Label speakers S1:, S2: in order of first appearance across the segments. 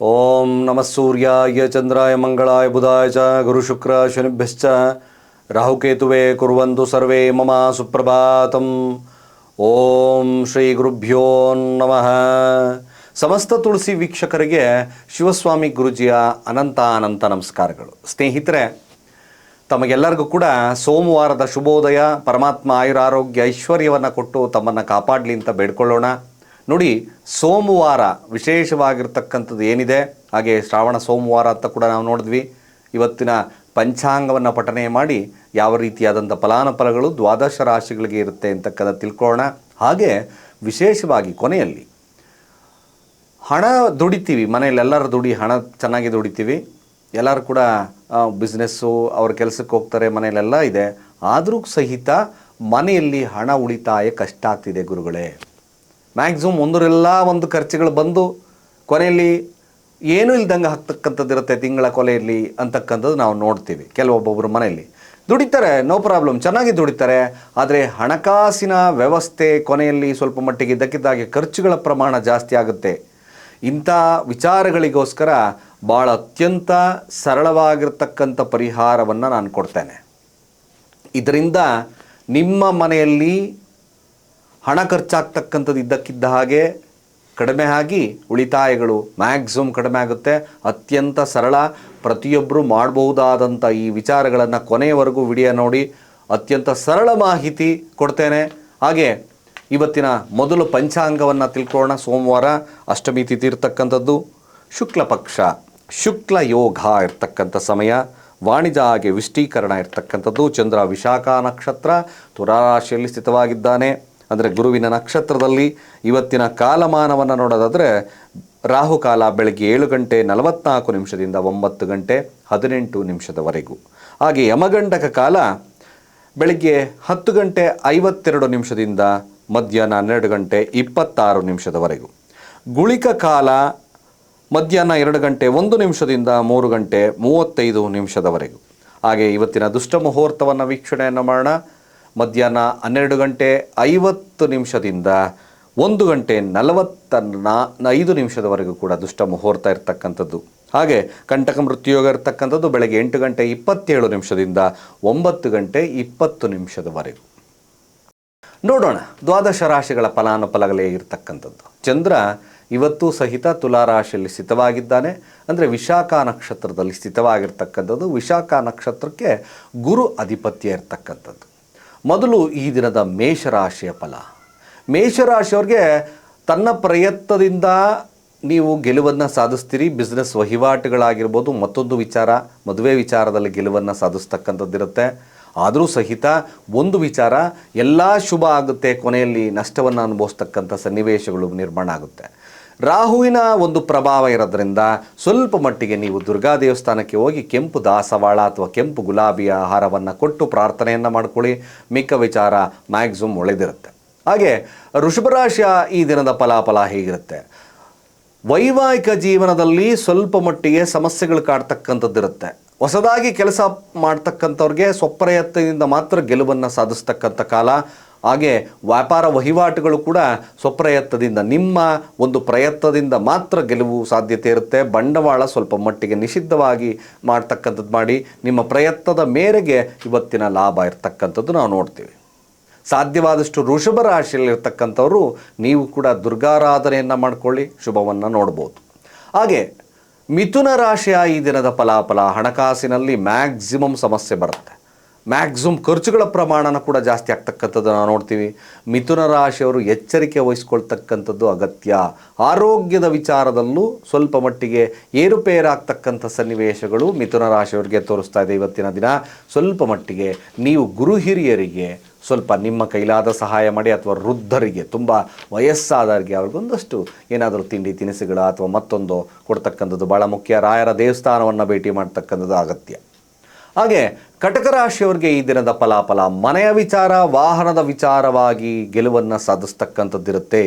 S1: ಓಂ ನಮಃ ಸೂರ್ಯಾಯ, ಚಂದ್ರಾಯ, ಮಂಗಳಾಯ, ಬುಧಾಯ ಚ, ಗುರು ಶುಕ್ರ, ಶನಿಭ್ಯಶ್ಚ. ರಾಹುಕೇತುವೆ ಕುರುವಂತು ಸರ್ವೇ ಮಮ ಸುಪ್ರಭಾತಂ. ಓಂ ಶ್ರೀ ಗುರುಭ್ಯೋ ನಮಃ. ಸಮಸ್ತ ತುಳಸಿ ವೀಕ್ಷಕರಿಗೆ ಶಿವಸ್ವಾಮಿ ಗುರುಜಿಯ ಅನಂತ ಅನಂತ ನಮಸ್ಕಾರಗಳು. ಸ್ನೇಹಿತರೆ, ತಮಗೆಲ್ಲರಿಗೂ ಕೂಡ ಸೋಮವಾರದ ಶುಭೋದಯ, ಪರಮಾತ್ಮ ಆಯುರಾರೋಗ್ಯ ಐಶ್ವರ್ಯವನ್ನು ಕೊಟ್ಟು ತಮ್ಮನ್ನು ಕಾಪಾಡಲಿ ಅಂತ ಬೇಡ್ಕೊಳ್ಳೋಣ. ನೋಡಿ, ಸೋಮವಾರ ವಿಶೇಷವಾಗಿರ್ತಕ್ಕಂಥದ್ದು ಏನಿದೆ? ಹಾಗೆ ಶ್ರಾವಣ ಸೋಮವಾರ ಅಂತ ಕೂಡ ನಾವು ನೋಡಿದ್ವಿ. ಇವತ್ತಿನ ಪಂಚಾಂಗವನ್ನು ಪಠನೆ ಮಾಡಿ ಯಾವ ರೀತಿಯಾದಂಥ ಫಲಾನುಫಲಗಳು ದ್ವಾದಶ ರಾಶಿಗಳಿಗೆ ಇರುತ್ತೆ ಅಂತಕ್ಕಂಥ ತಿಳ್ಕೊಳ್ಳೋಣ. ಹಾಗೆ ವಿಶೇಷವಾಗಿ ಕೊನೆಯಲ್ಲಿ ಹಣ ದುಡಿತೀವಿ, ಮನೆಯಲ್ಲಿ ಎಲ್ಲರೂ ದುಡಿ, ಹಣ ಚೆನ್ನಾಗಿ ದುಡಿತೀವಿ. ಎಲ್ಲರೂ ಕೂಡ ಬಿಸ್ನೆಸ್ಸು ಅವ್ರ ಕೆಲಸಕ್ಕೆ ಹೋಗ್ತಾರೆ, ಮನೆಯಲ್ಲೆಲ್ಲ ಇದೆ. ಆದರೂ ಸಹಿತ ಮನೆಯಲ್ಲಿ ಹಣ ಉಳಿತಾಯ ಕಷ್ಟ ಆಗ್ತಿದೆ ಗುರುಗಳೇ. ಮ್ಯಾಕ್ಸಿಮಮ್ ಒಂದರೆಲ್ಲ ಒಂದು ಖರ್ಚುಗಳು ಬಂದು ಕೊನೆಯಲ್ಲಿ ಏನೂ ಇಲ್ದಂಗೆ ಹಾಕ್ತಕ್ಕಂಥದ್ದು ಇರುತ್ತೆ ತಿಂಗಳ ಕೊಲೆಯಲ್ಲಿ ಅಂತಕ್ಕಂಥದ್ದು ನಾವು ನೋಡ್ತೀವಿ ಕೆಲವೊಬ್ಬೊಬ್ಬರು ಮನೆಯಲ್ಲಿ. ದುಡಿತಾರೆ ನೋ ಪ್ರಾಬ್ಲಮ್ ಚೆನ್ನಾಗಿ ದುಡಿತಾರೆ, ಆದರೆ ಹಣಕಾಸಿನ ವ್ಯವಸ್ಥೆ ಕೊನೆಯಲ್ಲಿ ಸ್ವಲ್ಪ ಮಟ್ಟಿಗೆ ಇದ್ದಕ್ಕಿದ್ದಾಗೆ ಖರ್ಚುಗಳ ಪ್ರಮಾಣ ಜಾಸ್ತಿ ಆಗುತ್ತೆ. ಇಂಥ ವಿಚಾರಗಳಿಗೋಸ್ಕರ ಭಾಳ ಅತ್ಯಂತ ಸರಳವಾಗಿರ್ತಕ್ಕಂಥ ಪರಿಹಾರವನ್ನು ನಾನು ಕೊಡ್ತೇನೆ. ಇದರಿಂದ ನಿಮ್ಮ ಮನೆಯಲ್ಲಿ ಹಣ ಖರ್ಚಾಗ್ತಕ್ಕಂಥದ್ದು ಇದ್ದಕ್ಕಿದ್ದ ಹಾಗೆ ಕಡಿಮೆ ಆಗಿ ಉಳಿತಾಯಗಳು ಮ್ಯಾಕ್ಸಿಮಮ್ ಕಡಿಮೆ ಆಗುತ್ತೆ. ಅತ್ಯಂತ ಸರಳ. ಪ್ರತಿಯೊಬ್ಬರು ಮಾಡಬಹುದಾದಂಥ ಈ ವಿಚಾರಗಳನ್ನು ಕೊನೆಯವರೆಗೂ ವಿಡಿಯೋ ನೋಡಿ. ಅತ್ಯಂತ ಸರಳ ಮಾಹಿತಿ ಕೊಡ್ತೇನೆ. ಹಾಗೆ ಇವತ್ತಿನ ಮೊದಲು ಪಂಚಾಂಗವನ್ನು ತಿಳ್ಕೊಳ್ಳೋಣ. ಸೋಮವಾರ ಅಷ್ಟಮಿ ತಿಥಿ ಇರ್ತಕ್ಕಂಥದ್ದು. ಶುಕ್ಲ ಪಕ್ಷ. ಶುಕ್ಲ ಯೋಗ ಇರ್ತಕ್ಕಂಥ ಸಮಯ. ವಾಣಿಜ್ಯ ಹಾಗೆ ವಿಷ್ಟೀಕರಣ ಇರ್ತಕ್ಕಂಥದ್ದು. ಚಂದ್ರ ವಿಶಾಖ ನಕ್ಷತ್ರ. ತುರಾರಾಶಿಯಲ್ಲಿ ಸ್ಥಿತವಾಗಿದ್ದಾನೆ. ಅಂದರೆ ಗುರುವಿನ ನಕ್ಷತ್ರದಲ್ಲಿ ಇವತ್ತಿನ ಕಾಲಮಾನವನ್ನು ನೋಡೋದಾದರೆ ರಾಹುಕಾಲ ಬೆಳಗ್ಗೆ ಏಳು ಗಂಟೆ ನಲವತ್ನಾಲ್ಕು ನಿಮಿಷದಿಂದ ಒಂಬತ್ತು ಗಂಟೆ ಹದಿನೆಂಟು ನಿಮಿಷದವರೆಗೂ. ಹಾಗೆ ಯಮಗಂಡಕ ಕಾಲ ಬೆಳಗ್ಗೆ ಹತ್ತು ಗಂಟೆ ಐವತ್ತೆರಡು ನಿಮಿಷದಿಂದ ಮಧ್ಯಾಹ್ನ ಹನ್ನೆರಡು ಗಂಟೆ ಇಪ್ಪತ್ತಾರು ನಿಮಿಷದವರೆಗೂ. ಗುಳಿಕ ಕಾಲ ಮಧ್ಯಾಹ್ನ ಎರಡು ಗಂಟೆ ಒಂದು ನಿಮಿಷದಿಂದ ಮೂರು ಗಂಟೆ ಮೂವತ್ತೈದು ನಿಮಿಷದವರೆಗೂ. ಹಾಗೆ ಇವತ್ತಿನ ದುಷ್ಟ ಮುಹೂರ್ತವನ್ನು ವೀಕ್ಷಣೆಯನ್ನು ಮಾಡೋಣ. ಮಧ್ಯಾಹ್ನ ಹನ್ನೆರಡು ಗಂಟೆ ಐವತ್ತು ನಿಮಿಷದಿಂದ ಒಂದು ಗಂಟೆ ನಲವತ್ತ ನಾ ಐದು ನಿಮಿಷದವರೆಗೂ ಕೂಡ ದುಷ್ಟ ಮುಹೂರ್ತ ಇರತಕ್ಕಂಥದ್ದು. ಹಾಗೆ ಕಂಟಕ ಮೃತ್ಯುಯೋಗ ಇರತಕ್ಕಂಥದ್ದು ಬೆಳಗ್ಗೆ ಎಂಟು ಗಂಟೆ ಇಪ್ಪತ್ತೇಳು ನಿಮಿಷದಿಂದ ಒಂಬತ್ತು ಗಂಟೆ ಇಪ್ಪತ್ತು ನಿಮಿಷದವರೆಗೂ. ನೋಡೋಣ, ದ್ವಾದಶ ರಾಶಿಗಳ ಫಲಾನುಫಲಗಳೇ ಇರತಕ್ಕಂಥದ್ದು. ಚಂದ್ರ ಇವತ್ತು ಸಹಿತ ತುಲಾರಾಶಿಯಲ್ಲಿ ಸ್ಥಿತವಾಗಿದ್ದಾನೆ. ಅಂದರೆ ವಿಶಾಖ ನಕ್ಷತ್ರದಲ್ಲಿ ಸ್ಥಿತವಾಗಿರ್ತಕ್ಕಂಥದ್ದು. ವಿಶಾಖ ನಕ್ಷತ್ರಕ್ಕೆ ಗುರು ಅಧಿಪತ್ಯ ಇರ್ತಕ್ಕಂಥದ್ದು. ಮೊದಲು ಈ ದಿನದ ಮೇಷರಾಶಿಯ ಫಲ. ಮೇಷರಾಶಿಯವ್ರಿಗೆ ತನ್ನ ಪ್ರಯತ್ನದಿಂದ ನೀವು ಗೆಲುವನ್ನು ಸಾಧಿಸ್ತೀರಿ ಬಿಸ್ನೆಸ್ ವಹಿವಾಟುಗಳಾಗಿರ್ಬೋದು, ಮತ್ತೊಂದು ವಿಚಾರ, ಮದುವೆ ವಿಚಾರದಲ್ಲಿ ಗೆಲುವನ್ನು ಸಾಧಿಸ್ತಕ್ಕಂಥದ್ದಿರುತ್ತೆ. ಆದರೂ ಸಹಿತ ಒಂದು ವಿಚಾರ, ಎಲ್ಲ ಶುಭ ಆಗುತ್ತೆ, ಕೊನೆಯಲ್ಲಿ ನಷ್ಟವನ್ನು ಅನುಭವಿಸ್ತಕ್ಕಂಥ ಸನ್ನಿವೇಶಗಳು ನಿರ್ಮಾಣ ಆಗುತ್ತೆ. ರಾಹುವಿನ ಒಂದು ಪ್ರಭಾವ ಇರೋದ್ರಿಂದ ಸ್ವಲ್ಪ ಮಟ್ಟಿಗೆ ನೀವು ದುರ್ಗಾ ದೇವಸ್ಥಾನಕ್ಕೆ ಹೋಗಿ ಕೆಂಪು ದಾಸವಾಳ ಅಥವಾ ಕೆಂಪು ಗುಲಾಬಿಯ ಆಹಾರವನ್ನು ಕೊಟ್ಟು ಪ್ರಾರ್ಥನೆಯನ್ನು ಮಾಡ್ಕೊಳ್ಳಿ. ಮಿಕ್ಕ ವಿಚಾರ ಮ್ಯಾಕ್ಸಿಮಮ್ ಒಳ್ಳೆದಿರುತ್ತೆ. ಹಾಗೆ ವೃಷಭರಾಶಿಯ ಈ ದಿನದ ಫಲಾಫಲ ಹೇಗಿರುತ್ತೆ? ವೈವಾಹಿಕ ಜೀವನದಲ್ಲಿ ಸ್ವಲ್ಪ ಮಟ್ಟಿಗೆ ಸಮಸ್ಯೆಗಳು ಕಾಡ್ತಕ್ಕಂಥದ್ದಿರುತ್ತೆ. ಹೊಸದಾಗಿ ಕೆಲಸ ಮಾಡ್ತಕ್ಕಂಥವ್ರಿಗೆ ಸ್ವಪ್ರಯತ್ನದಿಂದ ಮಾತ್ರ ಗೆಲುವನ್ನು ಸಾಧಿಸ್ತಕ್ಕಂಥ ಕಾಲ. ಹಾಗೆ ವ್ಯಾಪಾರ ವಹಿವಾಟುಗಳು ಕೂಡ ಸ್ವಪ್ರಯತ್ನದಿಂದ, ನಿಮ್ಮ ಒಂದು ಪ್ರಯತ್ನದಿಂದ ಮಾತ್ರ ಗೆಲುವು ಸಾಧ್ಯತೆ ಇರುತ್ತೆ. ಬಂಡವಾಳ ಸ್ವಲ್ಪ ಮಟ್ಟಿಗೆ ನಿಷಿದ್ಧವಾಗಿ ಮಾಡ್ತಕ್ಕಂಥದ್ದು ಮಾಡಿ, ನಿಮ್ಮ ಪ್ರಯತ್ನದ ಮೇರೆಗೆ ಇವತ್ತಿನ ಲಾಭ ಇರತಕ್ಕಂಥದ್ದು ನಾವು ನೋಡ್ತೀವಿ. ಸಾಧ್ಯವಾದಷ್ಟು ವೃಷಭ ರಾಶಿಯಲ್ಲಿರ್ತಕ್ಕಂಥವರು ನೀವು ಕೂಡ ದುರ್ಗಾರಾಧನೆಯನ್ನು ಮಾಡ್ಕೊಳ್ಳಿ, ಶುಭವನ್ನು ನೋಡ್ಬೋದು. ಹಾಗೆ, ಮಿಥುನ ರಾಶಿಯ ಈ ದಿನದ ಫಲಾಫಲ ಹಣಕಾಸಿನಲ್ಲಿ ಮ್ಯಾಕ್ಸಿಮಮ್ ಸಮಸ್ಯೆ ಬರುತ್ತೆ. ಮ್ಯಾಕ್ಸಿಮಮ್ ಖರ್ಚುಗಳ ಪ್ರಮಾಣನ ಕೂಡ ಜಾಸ್ತಿ ಆಗ್ತಕ್ಕಂಥದ್ದು ನಾವು ನೋಡ್ತೀವಿ. ಮಿಥುನ ರಾಶಿಯವರು ಎಚ್ಚರಿಕೆ ವಹಿಸ್ಕೊಳ್ತಕ್ಕಂಥದ್ದು ಅಗತ್ಯ. ಆರೋಗ್ಯದ ವಿಚಾರದಲ್ಲೂ ಸ್ವಲ್ಪ ಮಟ್ಟಿಗೆ ಏರುಪೇರಾಗ್ತಕ್ಕಂಥ ಸನ್ನಿವೇಶಗಳು ಮಿಥುನ ರಾಶಿಯವರಿಗೆ ತೋರಿಸ್ತಾ ಇದೆ ಇವತ್ತಿನ ದಿನ. ಸ್ವಲ್ಪ ಮಟ್ಟಿಗೆ ನೀವು ಗುರು ಹಿರಿಯರಿಗೆ ಸ್ವಲ್ಪ ನಿಮ್ಮ ಕೈಲಾದ ಸಹಾಯ ಮಾಡಿ ಅಥವಾ ವೃದ್ಧರಿಗೆ, ತುಂಬ ವಯಸ್ಸಾದವರಿಗೆ ಅವ್ರಿಗೊಂದಷ್ಟು ಏನಾದರೂ ತಿಂಡಿ ತಿನಿಸುಗಳ ಅಥವಾ ಮತ್ತೊಂದು ಕೊಡ್ತಕ್ಕಂಥದ್ದು. ಭಾಳ ಮುಖ್ಯ. ರಾಯರ ದೇವಸ್ಥಾನವನ್ನು ಭೇಟಿ ಮಾಡ್ತಕ್ಕಂಥದ್ದು ಅಗತ್ಯ. ಹಾಗೆ ಕಟಕ ರಾಶಿಯವರಿಗೆ ಈ ದಿನದ ಫಲಾಫಲ, ಮನೆಯ ವಿಚಾರ, ವಾಹನದ ವಿಚಾರವಾಗಿ ಗೆಲುವನ್ನು ಸಾಧಿಸ್ತಕ್ಕಂಥದ್ದಿರುತ್ತೆ.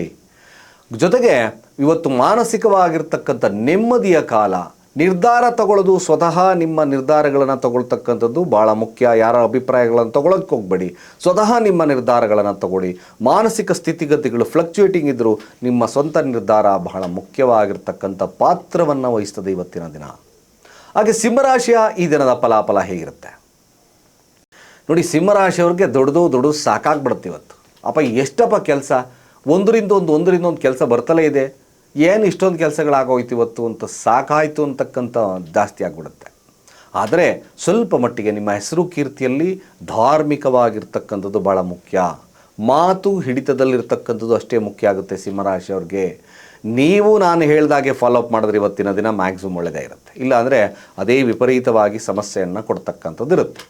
S1: ಜೊತೆಗೆ ಇವತ್ತು ಮಾನಸಿಕವಾಗಿರ್ತಕ್ಕಂಥ ನೆಮ್ಮದಿಯ ಕಾಲ, ನಿರ್ಧಾರ ತಗೊಳ್ಳೋದು ಸ್ವತಃ ನಿಮ್ಮ ನಿರ್ಧಾರಗಳನ್ನು ತಗೊಳ್ತಕ್ಕಂಥದ್ದು ಭಾಳ ಮುಖ್ಯ. ಯಾರ ಅಭಿಪ್ರಾಯಗಳನ್ನು ತಗೊಳ್ಳೋಕ್ಕೆ ಹೋಗಬೇಡಿ. ಸ್ವತಃ ನಿಮ್ಮ ನಿರ್ಧಾರಗಳನ್ನು ತಗೊಳ್ಳಿ. ಮಾನಸಿಕ ಸ್ಥಿತಿಗತಿಗಳು ಫ್ಲಕ್ಚುಯೇಟಿಂಗ್ ಇದ್ದರೂ ನಿಮ್ಮ ಸ್ವಂತ ನಿರ್ಧಾರ ಬಹಳ ಮುಖ್ಯವಾಗಿರ್ತಕ್ಕಂಥ ಪಾತ್ರವನ್ನು ವಹಿಸ್ತದೆ ಇವತ್ತಿನ ದಿನ. ಹಾಗೆ ಸಿಂಹರಾಶಿಯ ಈ ದಿನದ ಫಲಾಫಲ ಹೇಗಿರುತ್ತೆ? ನೋಡಿ, ಸಿಂಹರಾಶಿಯವ್ರಿಗೆ ದೊಡ್ಡದು ದೊಡ್ಡದು ಸಾಕಾಗ್ಬಿಡುತ್ತೆ ಇವತ್ತು. ಅಪ್ಪ ಎಷ್ಟಪ್ಪ ಕೆಲಸ? ಒಂದರಿಂದ ಒಂದು ಒಂದರಿಂದ ಒಂದು ಕೆಲಸ ಬರ್ತಲೇ ಇದೆ. ಏನು ಇಷ್ಟೊಂದು ಕೆಲಸಗಳಾಗೋಯ್ತು ಇವತ್ತು ಅಂತ ಸಾಕಾಯಿತು ಅಂತಕ್ಕಂಥ ಜಾಸ್ತಿ ಆಗಿಬಿಡುತ್ತೆ. ಆದರೆ ಸ್ವಲ್ಪ ಮಟ್ಟಿಗೆ ನಿಮ್ಮ ಹೆಸರು ಕೀರ್ತಿಯಲ್ಲಿ ಧಾರ್ಮಿಕವಾಗಿರ್ತಕ್ಕಂಥದ್ದು ಭಾಳ ಮುಖ್ಯ. ಮಾತು ಹಿಡಿತದಲ್ಲಿರ್ತಕ್ಕಂಥದ್ದು ಅಷ್ಟೇ ಮುಖ್ಯ ಆಗುತ್ತೆ ಸಿಂಹರಾಶಿಯವ್ರಿಗೆ ನೀವು ನಾನು ಹೇಳಿದಾಗೆ ಫಾಲೋ ಅಪ್ ಮಾಡಿದ್ರೆ ಇವತ್ತಿನ ದಿನ ಮ್ಯಾಕ್ಸಿಮಮ್ ಒಳ್ಳೆಯದೇ ಇರುತ್ತೆ. ಇಲ್ಲಾಂದರೆ ಅದೇ ವಿಪರೀತವಾಗಿ ಸಮಸ್ಯೆಯನ್ನು ಕೊಡ್ತಕ್ಕಂಥದ್ದು ಇರುತ್ತೆ.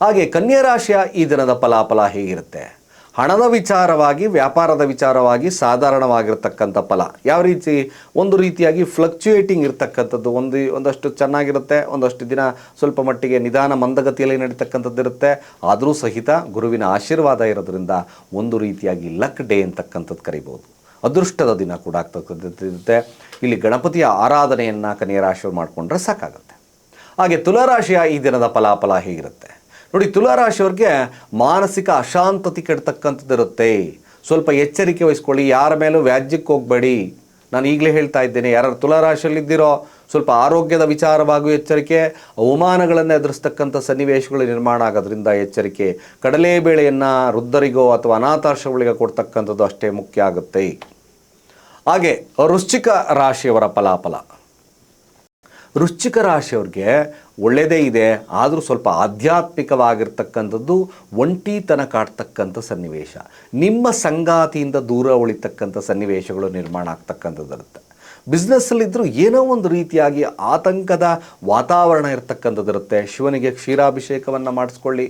S1: ಹಾಗೆ ಕನ್ಯಾ ರಾಶಿಯ ಈ ದಿನದ ಫಲಾಫಲ ಹೇಗಿರುತ್ತೆ? ಹಣದ ವಿಚಾರವಾಗಿ, ವ್ಯಾಪಾರದ ವಿಚಾರವಾಗಿ ಸಾಧಾರಣವಾಗಿರ್ತಕ್ಕಂಥ ಫಲ. ಯಾವ ರೀತಿ? ಒಂದು ರೀತಿಯಾಗಿ ಫ್ಲಕ್ಚುಯೇಟಿಂಗ್ ಇರತಕ್ಕಂಥದ್ದು. ಒಂದು, ಒಂದಷ್ಟು ಚೆನ್ನಾಗಿರುತ್ತೆ, ಒಂದಷ್ಟು ದಿನ ಸ್ವಲ್ಪ ಮಟ್ಟಿಗೆ ನಿಧಾನ ಮಂದಗತಿಯಲ್ಲಿ ನಡೀತಕ್ಕಂಥದ್ದು ಇರುತ್ತೆ. ಆದರೂ ಸಹಿತ ಗುರುವಿನ ಆಶೀರ್ವಾದ ಇರೋದ್ರಿಂದ ಒಂದು ರೀತಿಯಾಗಿ ಲಕ್ ಡೇ ಅಂತಕ್ಕಂಥದ್ದು ಕರಿಬೋದು ಅದೃಷ್ಟದ ದಿನ ಕೂಡ ಆಗ್ತಕ್ಕಂಥದ್ದು ಇರುತ್ತೆ ಇಲ್ಲಿ ಗಣಪತಿಯ ಆರಾಧನೆಯನ್ನು ಕನ್ಯಾ ರಾಶಿಯವ್ರು ಮಾಡಿಕೊಂಡ್ರೆ ಸಾಕಾಗುತ್ತೆ. ಹಾಗೆ ತುಲಾರಾಶಿಯ ಈ ದಿನದ ಫಲಾಫಲ ಹೇಗಿರುತ್ತೆ? ನೋಡಿ, ತುಲಾರಾಶಿಯವ್ರಿಗೆ ಮಾನಸಿಕ ಅಶಾಂತತೆ ಕೆಡ್ತಕ್ಕಂಥದ್ದಿರುತ್ತೆ ಸ್ವಲ್ಪ ಎಚ್ಚರಿಕೆ ವಹಿಸ್ಕೊಳ್ಳಿ, ಯಾರ ಮೇಲೂ ವ್ಯಾಜ್ಯಕ್ಕೆ ಹೋಗಬೇಡಿ. ನಾನು ಈಗಲೇ ಹೇಳ್ತಾ ಇದ್ದೇನೆ ಯಾರು ತುಲಾರಾಶಿಯಲ್ಲಿದ್ದೀರೋ ಸ್ವಲ್ಪ ಆರೋಗ್ಯದ ವಿಚಾರವಾಗೂ ಎಚ್ಚರಿಕೆ, ಅವಮಾನಗಳನ್ನು ಎದುರಿಸ್ತಕ್ಕಂಥ ಸನ್ನಿವೇಶಗಳು ನಿರ್ಮಾಣ ಆಗೋದ್ರಿಂದ ಎಚ್ಚರಿಕೆ. ಕಡಲೆ ಬೇಳೆಯನ್ನು ವೃದ್ಧರಿಗೋ ಅಥವಾ ಅನಾಥಾಶ್ರಮಗಳಿಗೆ ಕೊಡ್ತಕ್ಕಂಥದ್ದು ಅಷ್ಟೇ ಮುಖ್ಯ ಆಗುತ್ತೆ. ಹಾಗೆ ವೃಶ್ಚಿಕ ರಾಶಿಯವರ ಫಲಾಫಲ. ವೃಶ್ಚಿಕ ರಾಶಿಯವ್ರಿಗೆ ಒಳ್ಳೆಯದೇ ಇದೆ, ಆದರೂ ಸ್ವಲ್ಪ ಆಧ್ಯಾತ್ಮಿಕವಾಗಿರ್ತಕ್ಕಂಥದ್ದು ಒಂಟಿತನ ಕಾಡ್ತಕ್ಕಂಥ ಸನ್ನಿವೇಶ. ನಿಮ್ಮ ಸಂಗಾತಿಯಿಂದ ದೂರ ಉಳಿತಕ್ಕಂಥ ಸನ್ನಿವೇಶಗಳು ನಿರ್ಮಾಣ ಆಗ್ತಕ್ಕಂಥದ್ದು ಇರುತ್ತೆ ಬಿಸ್ನೆಸ್ಸಲ್ಲಿದ್ದರೂ ಏನೋ ಒಂದು ರೀತಿಯಾಗಿ ಆತಂಕದ ವಾತಾವರಣ ಇರತಕ್ಕಂಥದ್ದು ಇರುತ್ತೆ ಶಿವನಿಗೆ ಕ್ಷೀರಾಭಿಷೇಕವನ್ನು ಮಾಡಿಸ್ಕೊಳ್ಳಿ.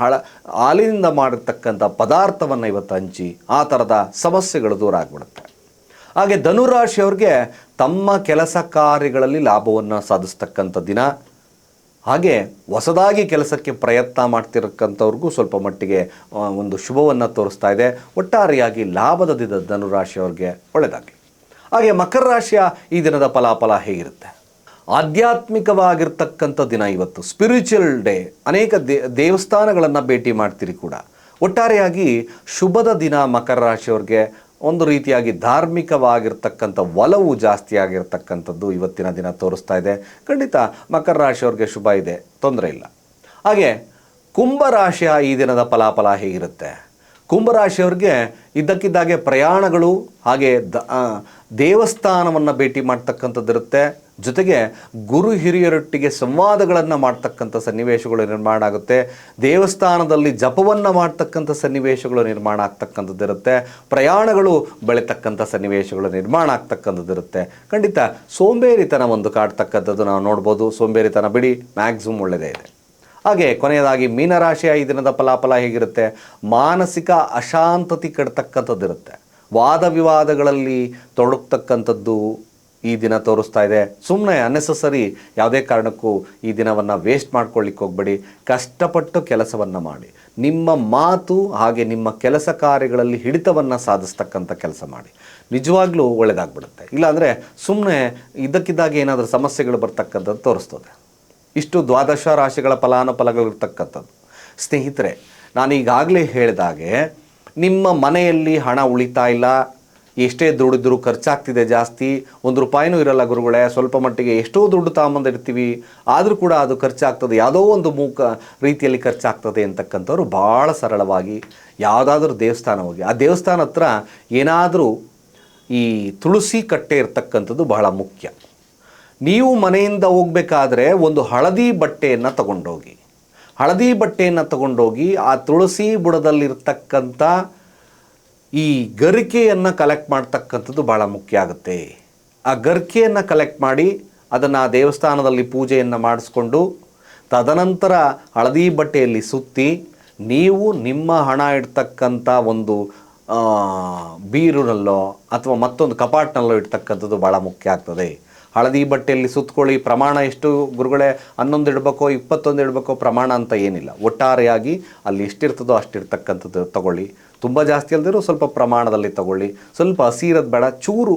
S1: ಹಳ, ಹಾಲಿನಿಂದ ಮಾಡಿರ್ತಕ್ಕಂಥ ಪದಾರ್ಥವನ್ನು ಇವತ್ತು ಹಂಚಿ, ಆ ಥರದ ಸಮಸ್ಯೆಗಳು ದೂರ ಆಗಿಬಿಡುತ್ತೆ. ಹಾಗೆ ಧನುರಾಶಿಯವ್ರಿಗೆ ತಮ್ಮ ಕೆಲಸ ಕಾರ್ಯಗಳಲ್ಲಿ ಲಾಭವನ್ನು ಸಾಧಿಸ್ತಕ್ಕಂಥ ದಿನ. ಹಾಗೆ ಹೊಸದಾಗಿ ಕೆಲಸಕ್ಕೆ ಪ್ರಯತ್ನ ಮಾಡ್ತಿರಕ್ಕಂಥವ್ರಿಗೂ ಸ್ವಲ್ಪ ಮಟ್ಟಿಗೆ ಒಂದು ಶುಭವನ್ನು ತೋರಿಸ್ತಾ ಇದೆ. ಒಟ್ಟಾರೆಯಾಗಿ ಲಾಭದ ದಿನ ಧನುರಾಶಿಯವ್ರಿಗೆ ಒಳ್ಳೆಯದಾಗಲಿ ಹಾಗೆ ಮಕರ ರಾಶಿಯ ಈ ದಿನದ ಫಲಾಫಲ ಹೇಗಿರುತ್ತೆ? ಆಧ್ಯಾತ್ಮಿಕವಾಗಿರ್ತಕ್ಕಂಥ ದಿನ ಇವತ್ತು. ಸ್ಪಿರಿಚುವಲ್ ಡೇ ಅನೇಕ ದೇವಸ್ಥಾನಗಳನ್ನು ಭೇಟಿ ಮಾಡ್ತೀರಿ ಕೂಡ. ಒಟ್ಟಾರೆಯಾಗಿ ಶುಭದ ದಿನ ಮಕರ ರಾಶಿಯವ್ರಿಗೆ ಒಂದು ರೀತಿಯಾಗಿ ಧಾರ್ಮಿಕವಾಗಿರ್ತಕ್ಕಂಥ ಒಲವು ಜಾಸ್ತಿ ಆಗಿರ್ತಕ್ಕಂಥದ್ದು ಇವತ್ತಿನ ದಿನ ತೋರಿಸ್ತಾ ಇದೆ. ಖಂಡಿತ ಮಕರ ರಾಶಿಯವ್ರಿಗೆ ಶುಭ ಇದೆ, ತೊಂದರೆ ಇಲ್ಲ. ಹಾಗೆ ಕುಂಭರಾಶಿಯ ಈ ದಿನದ ಫಲಾಫಲ ಹೇಗಿರುತ್ತೆ? ಕುಂಭರಾಶಿಯವ್ರಿಗೆ ಇದ್ದಕ್ಕಿದ್ದಾಗೆ ಪ್ರಯಾಣಗಳು ಹಾಗೆ ದ ದೇವಸ್ಥಾನವನ್ನು ಭೇಟಿ ಮಾಡ್ತಕ್ಕಂಥದ್ದಿರುತ್ತೆ. ಜೊತೆಗೆ ಗುರು ಹಿರಿಯರೊಟ್ಟಿಗೆ ಸಂವಾದಗಳನ್ನು ಮಾಡ್ತಕ್ಕಂಥ ಸನ್ನಿವೇಶಗಳು ನಿರ್ಮಾಣ ಆಗುತ್ತೆ. ದೇವಸ್ಥಾನದಲ್ಲಿ ಜಪವನ್ನು ಮಾಡ್ತಕ್ಕಂಥ ಸನ್ನಿವೇಶಗಳು ನಿರ್ಮಾಣ ಆಗ್ತಕ್ಕಂಥದ್ದಿರುತ್ತೆ. ಪ್ರಯಾಣಗಳು ಬೆಳೆತಕ್ಕಂಥ ಸನ್ನಿವೇಶಗಳು ನಿರ್ಮಾಣ ಆಗ್ತಕ್ಕಂಥದ್ದಿರುತ್ತೆ. ಖಂಡಿತ ಸೋಂಬೇರಿತನ ಒಂದು ಕಾಡ್ತಕ್ಕಂಥದ್ದು ನಾವು ನೋಡ್ಬೋದು. ಸೋಂಬೇರಿತನ ಬಿಡಿ ಮ್ಯಾಕ್ಸಿಮಮ್ ಒಳ್ಳೆಯದೇ ಇದೆ. ಹಾಗೆ ಕೊನೆಯದಾಗಿ ಮೀನರಾಶಿಯ ಈ ದಿನದ ಫಲಾಫಲ ಹೇಗಿರುತ್ತೆ? ಮಾನಸಿಕ ಅಶಾಂತತೆ ಕೆಡ್ತಕ್ಕಂಥದ್ದಿರುತ್ತೆ. ವಾದ ವಿವಾದಗಳಲ್ಲಿ ತೊಡಗ್ತಕ್ಕಂಥದ್ದು ಈ ದಿನ ತೋರಿಸ್ತಾ ಇದೆ. ಸುಮ್ಮನೆ ಅನ್ನೆಸಸರಿ ಯಾವುದೇ ಕಾರಣಕ್ಕೂ ಈ ದಿನವನ್ನು ವೇಸ್ಟ್ ಮಾಡ್ಕೊಳ್ಳಿಕ್ಕೆ ಹೋಗಬೇಡಿ. ಕಷ್ಟಪಟ್ಟು ಕೆಲಸವನ್ನು ಮಾಡಿ. ನಿಮ್ಮ ಮಾತು ಹಾಗೆ ನಿಮ್ಮ ಕೆಲಸ ಕಾರ್ಯಗಳಲ್ಲಿ ಹಿಡಿತವನ್ನು ಸಾಧಿಸ್ತಕ್ಕಂಥ ಕೆಲಸ ಮಾಡಿ. ನಿಜವಾಗ್ಲೂ ಒಳ್ಳೆಯದಾಗ್ಬಿಡುತ್ತೆ ಇಲ್ಲಾಂದರೆ ಸುಮ್ಮನೆ ಇದ್ದಕ್ಕಿದ್ದಾಗ ಏನಾದರೂ ಸಮಸ್ಯೆಗಳು ಬರ್ತಕ್ಕಂಥದ್ದು ತೋರಿಸ್ತದೆ. ಇಷ್ಟು ದ್ವಾದಶ ರಾಶಿಗಳ ಫಲಾನುಫಲಗಳಿರ್ತಕ್ಕಂಥದ್ದು. ಸ್ನೇಹಿತರೆ ನಾನು ಈಗಾಗಲೇ ಹೇಳಿದಾಗೆ, ನಿಮ್ಮ ಮನೆಯಲ್ಲಿ ಹಣ ಉಳಿತಾ ಇಲ್ಲ, ಎಷ್ಟೇ ದುಡಿದ್ರೂ ಖರ್ಚಾಗ್ತಿದೆ ಜಾಸ್ತಿ, ಒಂದು ರೂಪಾಯಿನೂ ಇರಲ್ಲ ಗುರುಗಳೇ, ಸ್ವಲ್ಪ ಮಟ್ಟಿಗೆ ಎಷ್ಟೋ ದುಡ್ಡು ತಗೊಂಬಂದಿರ್ತೀವಿ ಆದರೂ ಕೂಡ ಅದು ಖರ್ಚಾಗ್ತದೆ, ಯಾವುದೋ ಒಂದು ಮೂಕ ರೀತಿಯಲ್ಲಿ ಖರ್ಚಾಗ್ತದೆ ಅಂತಕ್ಕಂಥವ್ರು ಭಾಳ ಸರಳವಾಗಿ ಯಾವುದಾದ್ರೂ ದೇವಸ್ಥಾನ ಹೋಗಿ, ಆ ದೇವಸ್ಥಾನ ಹತ್ರ ಏನಾದರೂ ಈ ತುಳಸಿ ಕಟ್ಟೆ ಇರ್ತಕ್ಕಂಥದ್ದು ಬಹಳ ಮುಖ್ಯ. ನೀವು ಮನೆಯಿಂದ ಹೋಗಬೇಕಾದ್ರೆ ಒಂದು ಹಳದಿ ಬಟ್ಟೆಯನ್ನು ತಗೊಂಡೋಗಿ. ಹಳದಿ ಬಟ್ಟೆಯನ್ನು ತಗೊಂಡೋಗಿ ಆ ತುಳಸಿ ಬುಡದಲ್ಲಿರ್ತಕ್ಕಂಥ ಈ ಗರಿಕೆಯನ್ನು ಕಲೆಕ್ಟ್ ಮಾಡ್ತಕ್ಕಂಥದ್ದು ಭಾಳ ಮುಖ್ಯ ಆಗುತ್ತೆ. ಆ ಗರಿಕೆಯನ್ನು ಕಲೆಕ್ಟ್ ಮಾಡಿ ಅದನ್ನು ದೇವಸ್ಥಾನದಲ್ಲಿ ಪೂಜೆಯನ್ನು ಮಾಡಿಸ್ಕೊಂಡು, ತದನಂತರ ಹಳದಿ ಬಟ್ಟೆಯಲ್ಲಿ ಸುತ್ತಿ, ನೀವು ನಿಮ್ಮ ಹಣ ಇಡ್ತಕ್ಕಂಥ ಒಂದು ಬೀರುನಲ್ಲೋ ಅಥವಾ ಮತ್ತೊಂದು ಕಪಾಟ್ನಲ್ಲೋ ಇಡ್ತಕ್ಕಂಥದ್ದು ಭಾಳ ಮುಖ್ಯ ಆಗ್ತದೆ. ಹಳದಿ ಬಟ್ಟೆಯಲ್ಲಿ ಸುತ್ತಕೊಳ್ಳಿ ಪ್ರಮಾಣ ಎಷ್ಟು ಗುರುಗಳೇ, ಹನ್ನೊಂದು ಇಡಬೇಕೋ, ಇಪ್ಪತ್ತೊಂದು ಇಡಬೇಕೋ ಪ್ರಮಾಣ ಅಂತ ಏನಿಲ್ಲ. ಒಟ್ಟಾರೆಯಾಗಿ ಅಲ್ಲಿ ಎಷ್ಟಿರ್ತದೋ ಅಷ್ಟಿರ್ತಕ್ಕಂಥದ್ದು ತಗೊಳ್ಳಿ. ತುಂಬ ಜಾಸ್ತಿ ಅಲ್ಲದಿರೋ ಸ್ವಲ್ಪ ಪ್ರಮಾಣದಲ್ಲಿ ತಗೊಳ್ಳಿ. ಸ್ವಲ್ಪ ಹಸಿರದ್ದು ಬೇಡ, ಚೂರು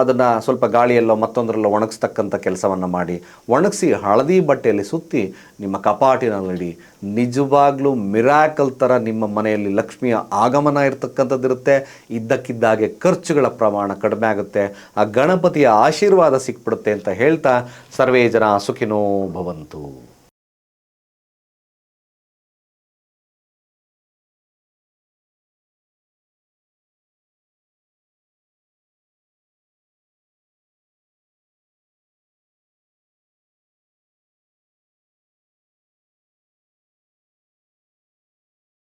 S1: ಅದನ್ನು ಸ್ವಲ್ಪ ಗಾಳಿಯಲ್ಲೋ ಮತ್ತೊಂದರಲ್ಲೋ ಒಣಗಿಸ್ತಕ್ಕಂಥ ಕೆಲಸವನ್ನು ಮಾಡಿ. ಒಣಗಿಸಿ ಹಳದಿ ಬಟ್ಟೆಯಲ್ಲಿ ಸುತ್ತಿ ನಿಮ್ಮ ಕಪಾಟಿನಲ್ಲಿಡಿ. ನಿಜವಾಗ್ಲೂ ಮಿರಾಕಲ್ ಥರ ನಿಮ್ಮ ಮನೆಯಲ್ಲಿ ಲಕ್ಷ್ಮಿಯ ಆಗಮನ ಇರತಕ್ಕಂಥದ್ದಿರುತ್ತೆ ಇದ್ದಕ್ಕಿದ್ದಾಗೆ ಖರ್ಚುಗಳ ಪ್ರಮಾಣ ಕಡಿಮೆ ಆಗುತ್ತೆ. ಆ ಗಣಪತಿಯ ಆಶೀರ್ವಾದ ಸಿಕ್ಬಿಡುತ್ತೆ ಅಂತ ಹೇಳ್ತಾ ಸರ್ವೇ ಜನ ಸುಖಿನೋ ಭವಂತು.